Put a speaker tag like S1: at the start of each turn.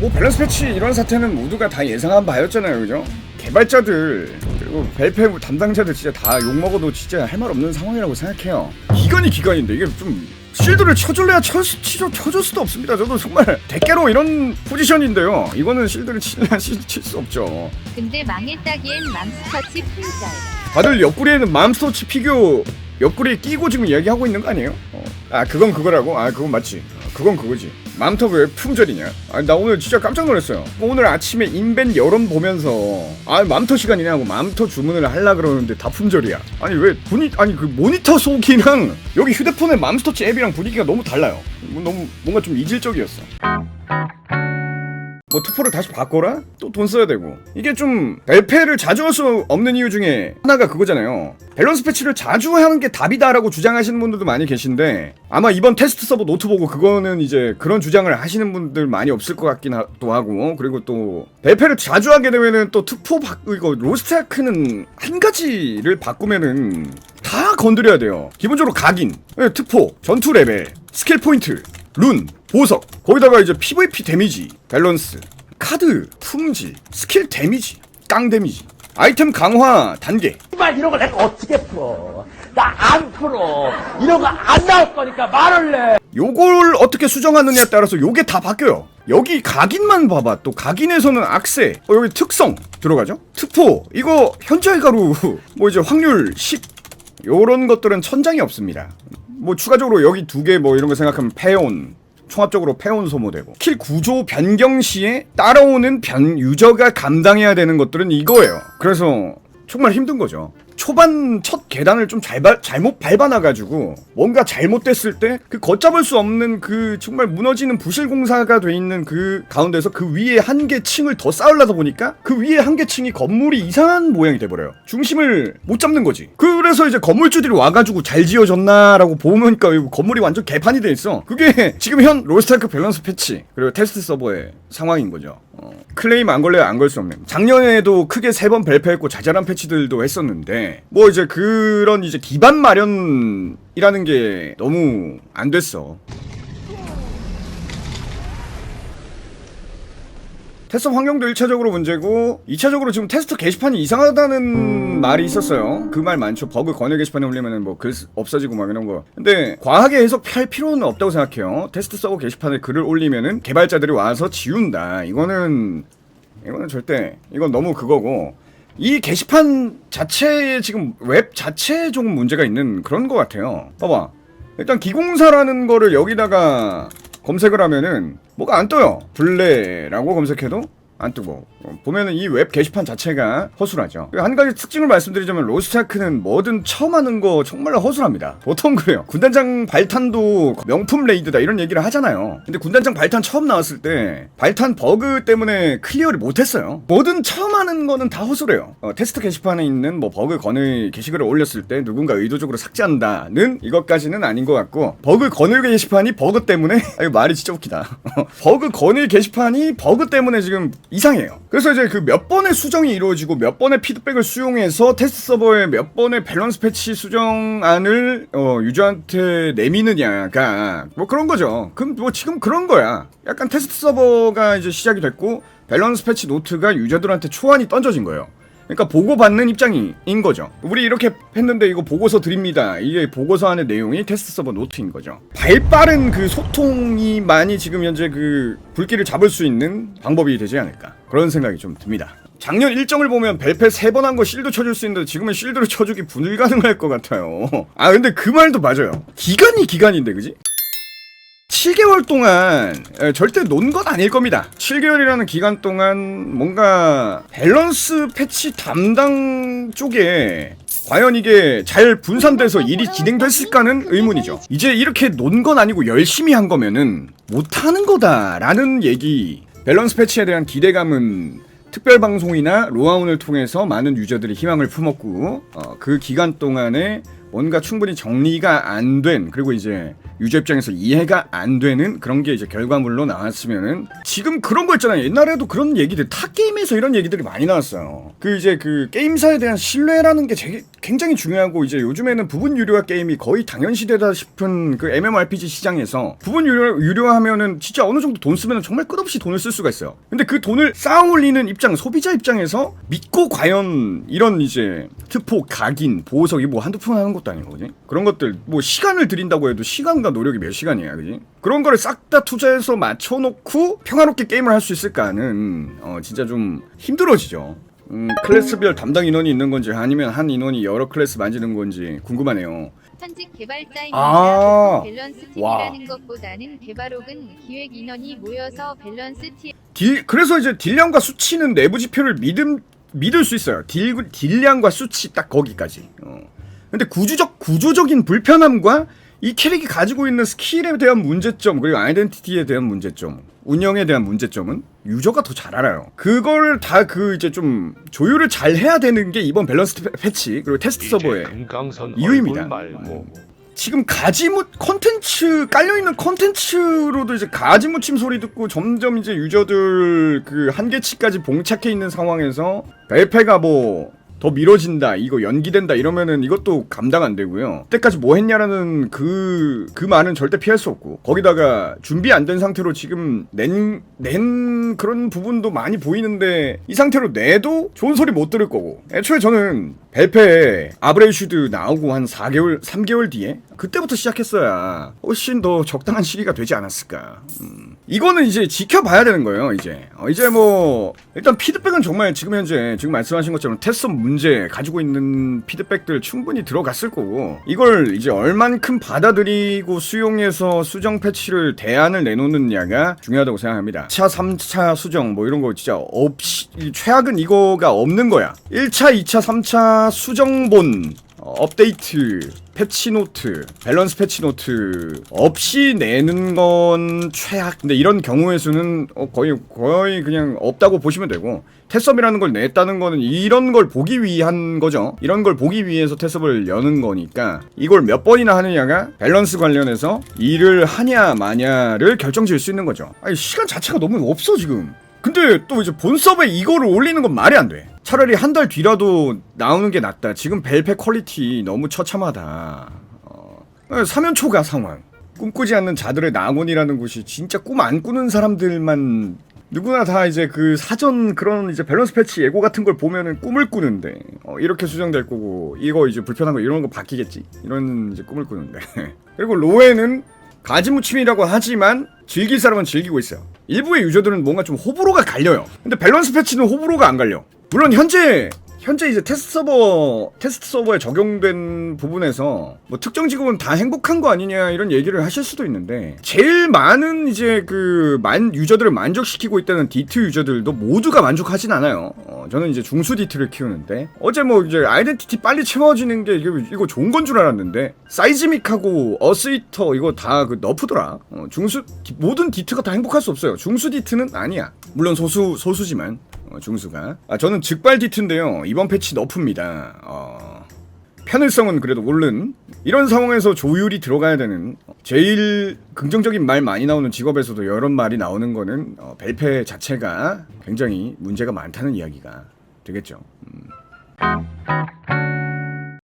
S1: 뭐 밸런스 패치 이런 사태는 모두가 다 예상한 바였잖아요, 그죠? 개발자들 그리고 벨페 담당자들 진짜 다 욕 먹어도 진짜 할 말 없는 상황이라고 생각해요. 기간이 기간인데 이게 좀 실드를 쳐줄래야 쳐, 치죠, 쳐줄 수도 없습니다. 저도 정말 대깨로 이런 포지션인데요. 이거는 실드를 칠래야 칠수 없죠.
S2: 근데 망했다기엔 맘스터치 풀절.
S1: 다들 옆구리에는 맘스터치 피규어 옆구리에 끼고 지금 이야기하고 있는 거 아니에요? 어. 아 그건 그거라고? 아 그건 맞지. 어, 그건 그거지. 맘터 왜 품절이냐? 아나 오늘 진짜 깜짝 놀랐어요. 오늘 아침에 인벤 여론 보면서 아 맘터 시간이냐고 맘터 주문을 하려 그러는데 다 품절이야. 아니 왜 분위 아니 그 모니터 속이랑 여기 휴대폰의 맘스터치 앱이랑 분위기가 너무 달라요. 뭐 너무 뭔가 좀 이질적이었어. 뭐 투표를 다시 바꿔라? 또 돈 써야 되고. 이게 좀 벨페를 자주 할 수 없는 이유 중에 하나가 그거잖아요. 밸런스 패치를 자주 하는 게 답이다라고 주장하시는 분들도 많이 계신데 아마 이번 테스트 서버 노트 보고 그거는 이제 그런 주장을 하시는 분들 많이 없을 것또 하고. 그리고 또 벨페를 자주 하게 되면은 또 투포 바, 이거 로스트아크는 한 가지를 바꾸면은 다 건드려야 돼요. 기본적으로 각인, 예, 특포, 전투 레벨, 스킬 포인트 룬, 보석, 거기다가 이제 PVP 데미지, 밸런스, 카드, 품질, 스킬 데미지, 깡 데미지, 아이템 강화 단계.
S3: 말 이런 걸 내가 어떻게 풀어? 나 안 풀어. 이런 거 안 나올 거니까 말을 내.
S1: 요걸 어떻게 수정하느냐에 따라서 요게 다 바뀌어요. 여기 각인만 봐봐. 또 각인에서는 악세, 어, 여기 특성 들어가죠? 특포, 이거 현저히 가루, 뭐 이제 확률 10, 요런 것들은 천장이 없습니다. 뭐 추가적으로 여기 두 개 뭐 이런 거 생각하면 페온, 총합적으로 페온 소모되고 킬 구조 변경 시에 따라오는 변 유저가 감당해야 되는 것들은 이거예요. 그래서 정말 힘든 거죠. 초반 첫 계단을 좀 잘 잘못 밟아놔가지고 뭔가 잘못됐을 때 그 걷잡을 수 없는 그 정말 무너지는 부실 공사가 돼 있는 그 가운데서 그 위에 한 개 층을 더 쌓으려다 보니까 그 위에 한 개 층이 건물이 이상한 모양이 돼버려요. 중심을 못 잡는 거지. 그래서 이제 건물주들이 와가지고 잘 지어졌나라고 보니까 건물이 완전 개판이 돼 있어. 그게 지금 현 로스타크 밸런스 패치 그리고 테스트 서버의 상황인 거죠. 어, 클레임 안 걸려야 안 걸 수 없는. 작년에도 크게 세 번 발표했고 자잘한 패치들도 했었는데 뭐 이제 그런 이제 기반 마련이라는 게 너무 안 됐어. 테스트 환경도 1차적으로 문제고 2차적으로 지금 테스트 게시판이 이상하다는 말이 있었어요. 그 말 많죠. 버그 건일 게시판에 올리면은 뭐글 없어지고 막 이런 거. 근데 과하게 해석할 필요는 없다고 생각해요. 테스트 서버 게시판에 글을 올리면은 개발자들이 와서 지운다. 이거는 이거는 절대 이건 너무 그거고 이 게시판 자체에 지금 웹 자체에 조금 문제가 있는 그런 것 같아요. 봐봐. 일단 기공사라는 거를 여기다가 검색을 하면은 뭐가 안 떠요. 블레라고 검색해도 안 뜨고 어, 보면은 이 웹 게시판 자체가 허술하죠. 한 가지 특징을 말씀드리자면 로스트아크는 뭐든 처음 하는 거 정말 허술합니다. 보통 그래요. 군단장 발탄도 명품 레이드다 이런 얘기를 하잖아요. 근데 군단장 발탄 처음 나왔을 때 발탄 버그 때문에 클리어를 못했어요. 뭐든 처음 하는 거는 다 허술해요. 어, 테스트 게시판에 있는 뭐 버그 건을 게시글을 올렸을 때 누군가 의도적으로 삭제한다는 이것까지는 아닌 것 같고 버그 건을 게시판이 버그 때문에 아 이거 말이 진짜 웃기다. 버그 건을 게시판이 버그 때문에 지금 이상해요. 그래서 이제 그 몇 번의 수정이 이루어지고 몇 번의 피드백을 수용해서 테스트 서버에 몇 번의 밸런스 패치 수정안을 어, 유저한테 내미느냐가 뭐 그런 거죠. 그럼 뭐 지금 그런 거야. 약간 테스트 서버가 이제 시작이 됐고 밸런스 패치 노트가 유저들한테 초안이 던져진 거예요. 그러니까 보고받는 입장인 거죠. 우리 이렇게 했는데 이거 보고서 드립니다. 이게 보고서 안의 내용이 테스트 서버 노트인 거죠. 발빠른 그 소통이 많이 지금 현재 그 불길을 잡을 수 있는 방법이 되지 않을까. 그런 생각이 좀 듭니다. 작년 일정을 보면 벨페 세 번 한 거 실드 쳐줄 수 있는데 지금은 실드를 쳐주기 불가능할 것 같아요. 아 근데 그 말도 맞아요. 기간이 기간인데 그지? 7개월 동안 에, 절대 논 건 아닐 겁니다. 7개월이라는 기간 동안 뭔가 밸런스 패치 담당 쪽에 과연 이게 잘 분산돼서 일이 진행됐을까는 의문이죠. 이제 이렇게 논 건 아니고 열심히 한 거면은 못하는 거다라는 얘기. 밸런스 패치에 대한 기대감은 특별 방송이나 로아운을 통해서 많은 유저들이 희망을 품었고 어, 그 기간 동안에 뭔가 충분히 정리가 안 된 그리고 이제 유저 입장에서 이해가 안 되는 그런 게 이제 결과물로 나왔으면은 지금 그런 거 있잖아요 옛날에도 그런 얘기들 타 게임에서 이런 얘기들이 많이 나왔어요 그 이제 그 게임사에 대한 신뢰라는 게 되게 굉장히 중요하고 이제 요즘에는 부분 유료화 게임이 거의 당연시되다 싶은 그 MMORPG 시장에서 부분 유료, 유료하면은 진짜 어느 정도 돈 쓰면 정말 끝없이 돈을 쓸 수가 있어요. 근데 그 돈을 쌓아 올리는 입장, 소비자 입장에서 믿고 과연 이런 이제 특포, 각인, 보호석이 뭐 한두 푼 하는 것도 아니고, 그지? 그런 것들, 뭐 시간을 들인다고 해도 시간과 노력이 몇 시간이야, 그지? 그런 거를 싹 다 투자해서 맞춰놓고 평화롭게 게임을 할 수 있을까는, 어, 진짜 좀 힘들어지죠. 음, 클래스별 담당 인원이 있는 건지 아니면 한 인원이 여러 클래스 만지는 건지 궁금하네요.
S2: 현직 개발자입니다.
S1: 아.
S2: 밸런스
S1: 와.
S2: 팀이라는 것보다는 개발옥은 기획 인원이 모여서 밸런스 팀
S1: 딜, 그래서 이제 딜량과 수치는 내부 지표를 믿음, 믿을 수 있어요. 딜, 딜량과 수치 딱 거기까지. 어. 근데 구조적, 구조적인 불편함과 이 캐릭이 가지고 있는 스킬에 대한 문제점, 그리고 아이덴티티에 대한 문제점, 운영에 대한 문제점은 유저가 더 잘 알아요. 그걸 다 그 이제 좀 조율을 잘 해야 되는 게 이번 밸런스 패- 패치, 그리고 테스트
S4: 금강선
S1: 이유입니다.
S4: 말고
S1: 지금 가지무 컨텐츠 깔려 있는 컨텐츠로도 이제 가지무침 소리 듣고 점점 이제 유저들 그 한계치까지 봉착해 있는 상황에서 벨페가 뭐 더 미뤄진다 이거 연기된다 이러면은 이것도 감당 안 되고요. 그때까지 뭐 했냐라는 그, 그 말은 절대 피할 수 없고 거기다가 준비 안 된 상태로 지금 낸, 낸 그런 부분도 많이 보이는데 이 상태로 내도 좋은 소리 못 들을 거고. 애초에 저는 벨페 아브레이슈드 나오고 한 4개월 3개월 뒤에 그때부터 시작했어야 훨씬 더 적당한 시기가 되지 않았을까. 음. 이거는 이제 지켜봐야 되는 거예요 이제. 어, 이제 뭐 일단 피드백은 정말 지금 현재 지금 말씀하신 것처럼 테스트 문제 가지고 있는 피드백들 충분히 들어갔을 거고 이걸 이제 얼만큼 받아들이고 수용해서 수정 패치를 대안을 내놓느냐가 중요하다고 생각합니다. 2차 3차 수정 뭐 이런 거 진짜 없이 이 최악은 이거가 없는 거야. 1차 2차 3차 수정본 어, 업데이트, 패치노트, 밸런스 패치노트 없이 내는 건 최악. 근데 이런 경우의 수는 어, 거의 거의 그냥 없다고 보시면 되고 테스업이라는 걸 냈다는 거는 이런 걸 보기 위한 거죠. 이런 걸 보기 위해서 테스업을 여는 거니까 이걸 몇 번이나 하느냐가 밸런스 관련해서 일을 하냐 마냐를 결정지을 수 있는 거죠. 아니 시간 자체가 너무 없어 지금. 근데 또 이제 본섭에 이거를 올리는 건 말이 안 돼. 차라리 한 달 뒤라도 나오는 게 낫다. 지금 벨페 퀄리티 너무 처참하다. 어, 사면초가 상황. 꿈꾸지 않는 자들의 낙원이라는 곳이 진짜 꿈 안 꾸는 사람들만 누구나 다 이제 그 사전 그런 이제 밸런스 패치 예고 같은 걸 보면은 꿈을 꾸는데 어, 이렇게 수정될 거고 이거 이제 불편한 거 이런 거 바뀌겠지 이런 이제 꿈을 꾸는데 그리고 로에는 가지무침이라고 하지만 즐길 사람은 즐기고 있어요. 일부의 유저들은 뭔가 좀 호불호가 갈려요. 근데 밸런스 패치는 호불호가 안 갈려. 물론 현재 현재 이제 테스트 서버 테스트 서버에 적용된 부분에서 뭐 특정 직업은 다 행복한 거 아니냐 이런 얘기를 하실 수도 있는데 제일 많은 이제 그 만 유저들을 만족시키고 있다는 디트 유저들도 모두가 만족하진 않아요. 어, 저는 이제 중수 디트를 키우는데 어제 뭐 이제 아이덴티티 빨리 채워지는 게 이거, 이거 좋은 건 줄 알았는데 사이즈믹하고 어스이터 이거 다 그 너프더라. 어, 중수 디- 모든 디트가 다 행복할 수 없어요. 중수 디트는 아니야. 물론 소수 소수지만 어, 중수가. 아 저는 즉발 디트인데요. 이번 패치 너프입니다. 어, 편의성은 그래도 오른 이런 상황에서 조율이 들어가야 되는 제일 긍정적인 말 많이 나오는 직업에서도 이런 말이 나오는 거는 어, 벨페 자체가 굉장히 문제가 많다는 이야기가 되겠죠. 음.